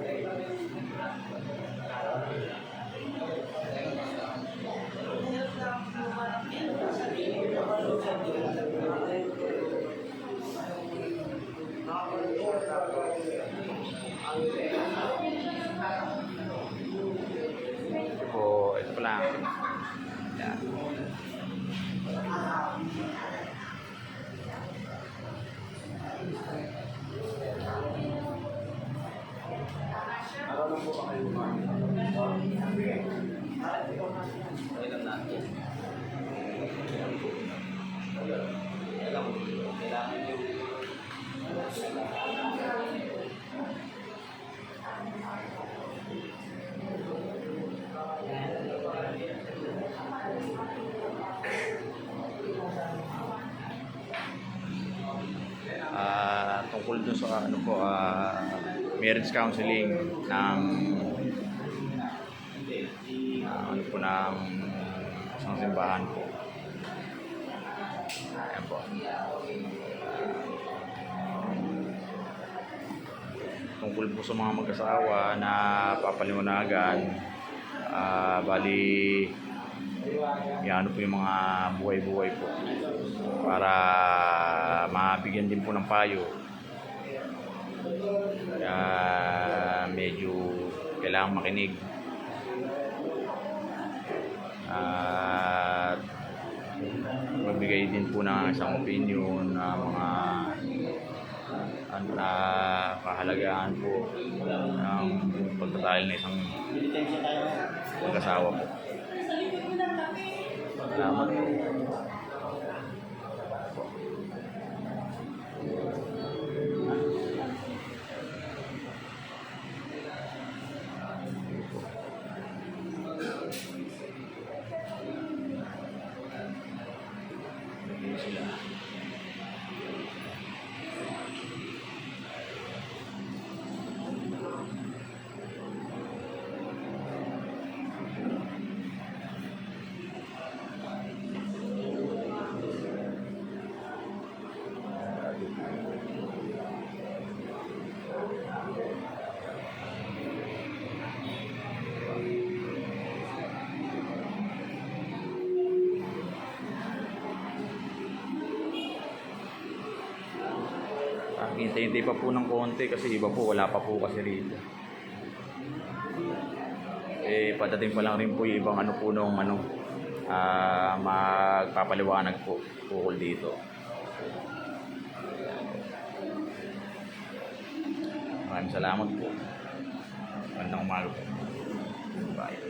Ito po, ito pa lang. Yan. Ah, tungkol dun sa ano po, ah, marriage counseling ng ah, ano po ng isang simbahan po. Ayan po. Tungkol po sa mga mag-asawa na papaliwanagan, ah, bali, yan ano po yung mga buhay-buhay po para mabigyan din po ng payo. Kaya medyo kailangan makinig. At magbigay din po ng isang opinion na mga ang uh, kahalagahan po ng pagtatahil ng isang mag-asawa po. Salamat po. Sila. Ah, hintay-hintay pa po ng konti kasi iba po, wala pa po kasi rito. Eh, padating pa lang rin po yung ibang ano po nung ano, ah, magpapaliwanag po ukol dito. Maraming salamat po. Magandang umaga po. Bye.